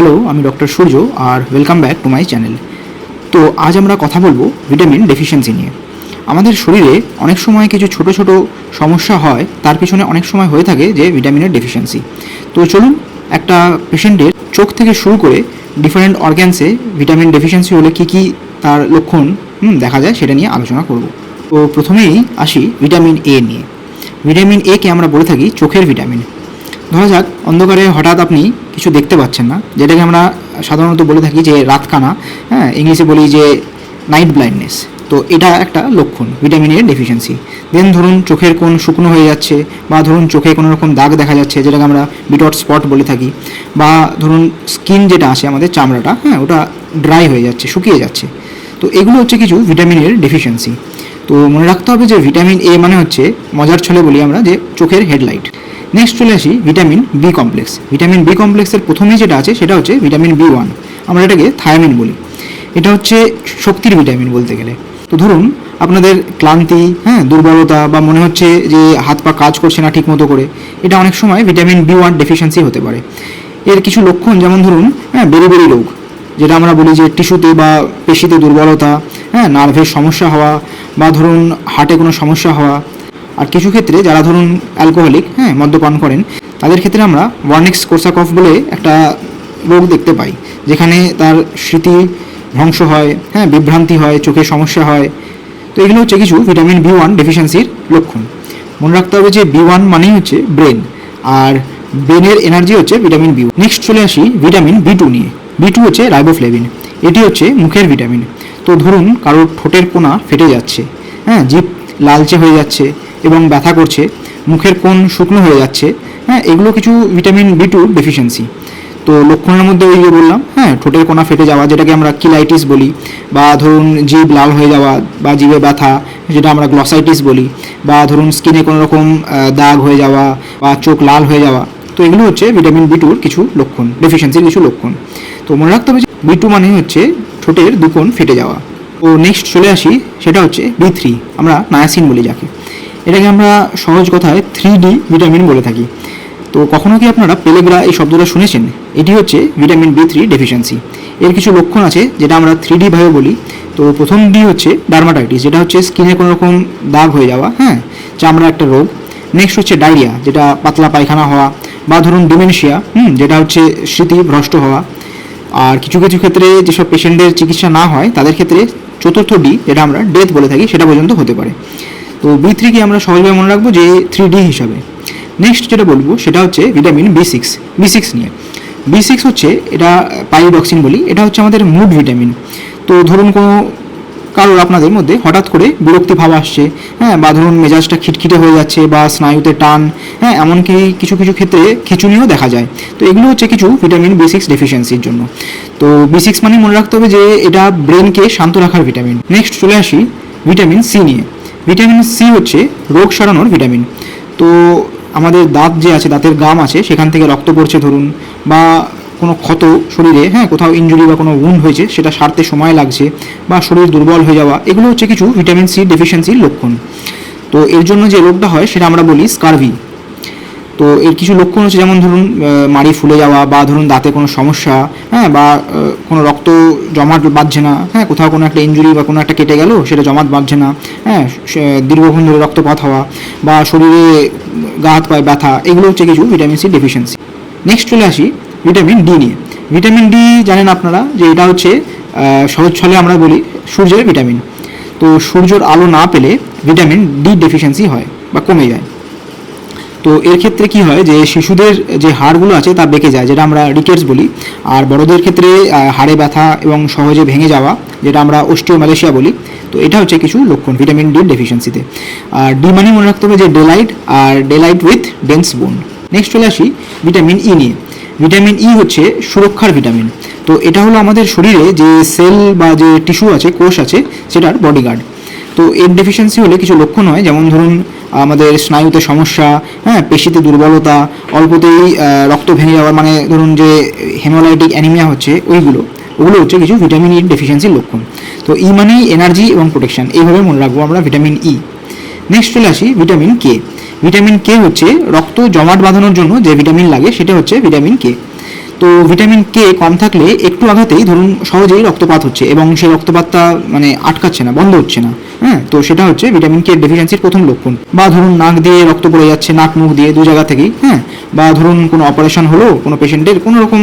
Hello আমি doctor Surya R welcome back to my channel তো আজ আমরা কথা বলব ভিটামিন ডেফিসিয়েন্সি নিয়ে। আমাদের শরীরে অনেক সময় কিছু ছোট ছোট সমস্যা হয়, তার পিছনে অনেক সময় হয়ে থাকে যে ভিটামিনের ডেফিসিয়েন্সি তো চলুন একটা পেশেন্টের চোখ থেকে শুরু করে ডিফারেন্ট অর্গ্যানসে ভিটামিন ডেফিসিয়েন্সি হলে কী কী তার লক্ষণ দেখা যায়, সেটা নিয়ে আলোচনা করব। তো প্রথমেই আসি ভিটামিন এ নিয়ে। ভিটামিন এ কে আমরা বলে থাকি চোখের ভিটামিন ধরা যাক, অন্ধকারে হঠাৎ আপনি কিছু দেখতে পাচ্ছেন না, যেটাকে আমরা সাধারণত বলে থাকি যে রাতকানা হ্যাঁ ইংলিশে বলি যে নাইট ব্লাইন্ডনেস তো এটা একটা লক্ষণ ভিটামিন এর ডেফিসিয়েন্সি দেন ধরুন চোখের কোন শুকনো হয়ে যাচ্ছে, বা ধরুন চোখে কোনো রকম দাগ দেখা যাচ্ছে, যেটাকে আমরা বিটট স্পট বলে থাকি, বা ধরুন স্কিন যেটা আছে আমাদের চামড়াটা হ্যাঁ ওটা ড্রাই হয়ে যাচ্ছে, শুকিয়ে যাচ্ছে। তো এগুলো হচ্ছে কিছু ভিটামিনের ডেফিসিয়েন্সি তো মনে রাখতে হবে যে ভিটামিন এ মানে হচ্ছে মজার ছলে বলি আমরা যে চোখের হেডলাইট। নেক্সট চলে আসি vitamin B complex vitamin B কমপ্লেক্সের প্রথমে যেটা আছে সেটা হচ্ছে ভিটামিন বি ওয়ান আমরা এটাকে থায়ামিন বলি। এটা হচ্ছে শক্তির ভিটামিন বলতে গেলে। তো ধরুন আপনাদের ক্লান্তি হ্যাঁ দুর্বলতা বা মনে হচ্ছে যে হাত পা কাজ করছে না ঠিক মতো করে, এটা অনেক সময় ভিটামিন বি ওয়ান ডেফিসিয়েন্সি হতে পারে। এর কিছু লক্ষণ যেমন ধরুন হ্যাঁ বেরি বেরি রোগ, যেটা আমরা বলি যে টিস্যুতে বা পেশিতে দুর্বলতা হ্যাঁ নার্ভের সমস্যা হওয়া বা ধরুন হার্টে কোনো সমস্যা হওয়া, আর কিছু ক্ষেত্রে যারা ধরুন অ্যালকোহলিক হ্যাঁ মদ্যপান করেন, তাদের ক্ষেত্রে আমরা ওয়ার্নিক্স কোর্সাকফ বলে একটা রোগ দেখতে পাই, যেখানে তার স্মৃতি ধ্বংস হয় হ্যাঁ বিভ্রান্তি হয়, চোখে সমস্যা হয়। তো এগুলো হচ্ছে কিছু ভিটামিন বি ওয়ান ডেফিসিয়েন্সির লক্ষণ। মনে রাখতে হবে যে বি ওয়ান মানেই হচ্ছে ব্রেন আর ব্রেনের এনার্জি হচ্ছে ভিটামিন বি নেক্সট চলে আসি ভিটামিন বি টু নিয়ে। বি টু হচ্ছে রাইবোফ্লেভিন এটি হচ্ছে মুখের ভিটামিন তো ধরুন কারোর ঠোঁটের কোনা ফেটে যাচ্ছে হ্যাঁ জিভ লালচে হয়ে যাচ্ছে এবং ব্যথা করছে, মুখের কোণ শুকনো হয়ে যাচ্ছে হ্যাঁ এগুলো কিছু ভিটামিন বি টু ডেফিসিয়েন্সি তো লক্ষণের মধ্যে ওই যে বললাম হ্যাঁ ঠোঁটের কোনা ফেটে যাওয়া, যেটাকে আমরা কিলাইটিস বলি বা ধরুন জিভ লাল হয়ে যাওয়া বা জিভে ব্যথা, যেটা আমরা গ্লসাইটিস বলি বা ধরুন স্কিনে কোনো রকম দাগ হয়ে যাওয়া বা চোখ লাল হয়ে যাওয়া। তো এগুলো হচ্ছে ভিটামিন বি টুর কিছু লক্ষণ ডেফিসিয়েন্সির কিছু লক্ষণ। তো মনে রাখতে হবে যে বি টু মানে হচ্ছে ঠোঁটের দুকোণ ফেটে যাওয়া। তো নেক্সট চলে আসি, সেটা হচ্ছে বি থ্রি আমরা নায়াসিন বলি যাকে। এটাকে আমরা সহজ কথায় থ্রি ডি ভিটামিন বলে থাকি। তো কখনো কি আপনারা পেলেগ্রা এই শব্দটা শুনেছেন? এটি হচ্ছে ভিটামিন বি থ্রি ডেফিসিয়েন্সি এর কিছু লক্ষণ আছে, যেটা আমরা থ্রি ডি ভাবে বলি। তো প্রথম ডি হচ্ছে ডার্মাটাইটিস যেটা হচ্ছে স্কিনে কোনো রকম দাগ হয়ে যাওয়া হ্যাঁ? চামড়ার একটা রোগ। নেক্সট হচ্ছে ডায়রিয়া যেটা পাতলা পায়খানা হওয়া, বা ধরুন ডিমেনশিয়া হুম? যেটা হচ্ছে স্মৃতি ভ্রষ্ট হওয়া। আর কিছু কিছু ক্ষেত্রে যেসব পেশেন্টের চিকিৎসা না হয়, তাদের ক্ষেত্রে চতুর্থ ডি যেটা আমরা ডেথ বলে থাকি, সেটা পর্যন্ত হতে পারে। তো বি থ্রিকে আমরা সহজভাবে মনে রাখব যে থ্রি ডি হিসাবে। নেক্সট যেটা বলব, সেটা হচ্ছে vitamin B six B six নিয়ে। বি সিক্স হচ্ছে, এটা পাইডক্সিন বলি, এটা হচ্ছে আমাদের মুড ভিটামিন তো ধরুন কোনো কারোর আপনাদের মধ্যে হঠাৎ করে বিরক্তি ভাব আসছে। হ্যাঁ বা ধরুন মেজাজটা খিটখিটে হয়ে যাচ্ছে বা স্নায়ুতে টান হ্যাঁ এমনকি কিছু কিছু ক্ষেত্রে খিচুনিও দেখা যায়। তো এগুলো হচ্ছে কিছু ভিটামিন বি সিক্স ডেফিসিয়েন্সির জন্য। তো বি সিক্স মানে মনে রাখতে হবে যে এটা ব্রেনকে শান্ত রাখার ভিটামিন নেক্সট চলে আসি ভিটামিন সি নিয়ে। ভিটামিন সি হচ্ছে রোগ সারানোর ভিটামিন তো আমাদের দাঁত যে আছে, দাঁতের গাম আছে, সেখান থেকে রক্ত পড়ছে ধরুন, বা কোনো ক্ষত শরীরে হ্যাঁ কোথাও ইঞ্জুরি বা কোনো উন্ড হয়েছে, সেটা সারতে সময় লাগছে বা শরীর দুর্বল হয়ে যাওয়া, এগুলো হচ্ছে কিছু ভিটামিন সি ডেফিসিয়েন্সির লক্ষণ। তো এর জন্য যে রোগটা হয়, সেটা আমরা বলি স্কারভি তো এর কিছু লক্ষণ হচ্ছে, যেমন ধরুন মাড়ি ফুলে যাওয়া বা ধরুন দাঁতে কোনো সমস্যা হ্যাঁ বা কোনো রক্ত জমাট বাঁধছে না হ্যাঁ কোথাও কোনো একটা ইঞ্জুরি বা কোনো একটা কেটে গেল, সেটা জমাট বাঁধছে না হ্যাঁ দীর্ঘক্ষণ ধরে রক্তপাত হওয়া বা শরীরে গা হাত পায়ে ব্যথা, এগুলো হচ্ছে কিছু ভিটামিন সি ডেফিসিয়েন্সি নেক্সট চলে আসি ভিটামিন ডি নিয়ে। ভিটামিন ডি জানেন আপনারা যে এটা হচ্ছে সহজ ছলে আমরা বলি সূর্যের ভিটামিন। তো সূর্যের আলো না পেলে ভিটামিন ডি ডেফিসিয়েন্সি হয় বা কমে যায়। তো এর ক্ষেত্রে কি হয় যে শিশুদের যে হাড়গুলো আছে তা বেঁকে যায়, যেটা আমরা রিকেটস বলি। আর বড়দের ক্ষেত্রে হাড়ে ব্যথা এবং সহজে ভেঙে যাওয়া, যেটা আমরা অস্টিওম্যালেশিয়া বলি, তো এটা হচ্ছে কিছু লক্ষণ ভিটামিন ডি ডেফিসিয়েন্সিতে। আর ডি মানে মনে রাখতে হবে যে daylight R daylight with dense bone. Next চলে আসি ভিটামিন ই নিয়ে। ভিটামিন ই হচ্ছে সুরক্ষার ভিটামিন। তো এটা হলো আমাদের শরীরে যে সেল বা যে টিস্যু আছে, কোষ আছে, সেটার বডিগার্ড। তো এর ডেফিসিয়েন্সি হলে কিছু লক্ষণ হয়, যেমন ধরুন, আমাদের স্নায়ুতে সমস্যা হ্যাঁ পেশিতে দুর্বলতা, অল্পতেই রক্ত ভেঙে যাওয়ার মানে ধরুন যে হেমোলাইটিক অ্যানিমিয়া হচ্ছে, ওইগুলো। ওগুলো হচ্ছে কিছু ভিটামিন ই ডেফিসিয়েন্সির লক্ষণ। তো ই মানেই এনার্জি এবং প্রোটেকশন এইভাবে মনে রাখব আমরা ভিটামিন ই নেক্সট চলে আসি ভিটামিন কে ভিটামিন কে হচ্ছে রক্ত জমাট বাঁধানোর জন্য যে ভিটামিন লাগে সেটা হচ্ছে ভিটামিন কে তো ভিটামিন কে কম থাকলে একটু আঘাতেই ধরুন সহজেই রক্তপাত হচ্ছে এবং সেই রক্তপাতটা মানে আটকাচ্ছে না, বন্ধ হচ্ছে না হ্যাঁ? তো সেটা হচ্ছে ভিটামিন কে ডেফিসিয়েন্সির প্রথম লক্ষণ। বা ধরুন নাক দিয়ে রক্ত পড়ে যাচ্ছে, নাক মুখ দিয়ে দু জায়গা থেকেই হ্যাঁ? বা ধরুন কোনো অপারেশন হলো, কোনো পেশেন্টের কোনো রকম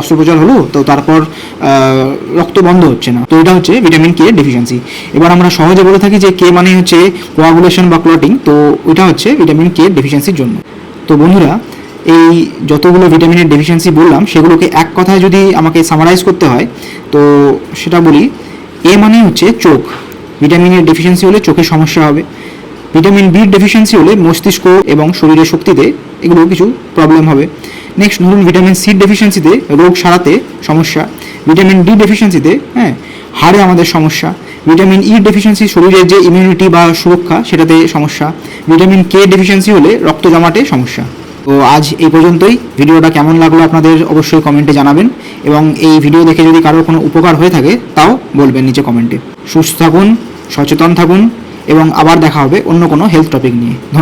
অস্ত্রোপচার হলো, তো তারপর রক্ত বন্ধ হচ্ছে না। তো এটা হচ্ছে ভিটামিন কে ডেফিসিয়েন্সি এবার আমরা সহজে বলে থাকি যে কে মানে হচ্ছে কোয়াগুলেশন বা ক্লটিং তো এটা হচ্ছে ভিটামিন কে ডেফিসিয়েন্সির জন্য। তো বন্ধুরা এই যতগুলো ভিটামিনের ডেফিসিয়েন্সি বললাম, সেগুলোকে এক কথায় যদি আমাকে সামারাইজ করতে হয়, তো সেটা বলি এ মানে হচ্ছে চোখ। ভিটামিনের ডেফিসিয়েন্সি হলে চোখের সমস্যা হবে। ভিটামিন বি ডেফিসিয়েন্সি হলে মস্তিষ্ক এবং শরীরের শক্তিতে এগুলো কিছু প্রবলেম হবে। নেক্সট ধরুন ভিটামিন সি ডেফিসিয়েন্সিতে রোগ সারাতে সমস্যা। ভিটামিন ডি ডেফিসিয়েন্সিতে হ্যাঁ হাড়ে আমাদের সমস্যা। ভিটামিন ই ডেফিসিয়েন্সি শরীরের যে ইমিউনিটি বা সুরক্ষা, সেটাতে সমস্যা। ভিটামিন কে ডেফিসিয়েন্সি হলে রক্ত জমাটে সমস্যা। তো আজ এই পর্যন্তই। ভিডিওটা কেমন লাগল আপনাদের অবশ্যই কমেন্টে জানাবেন এবং এই ভিডিও দেখে যদি কারোর কোনো উপকার হয়ে থাকে, তাও বলবেন নিচে কমেন্টে। সুস্থ থাকুন, সচেতন থাকুন এবং আবার দেখা হবে অন্য কোনো হেলথ টপিক নিয়ে। ধন্যবাদ।